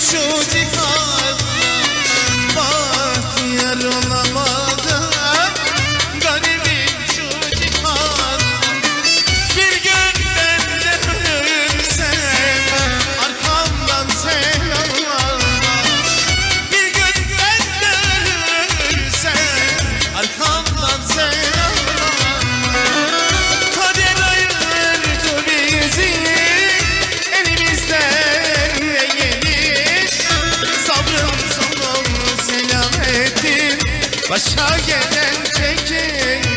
সুজি Başa gelen çeker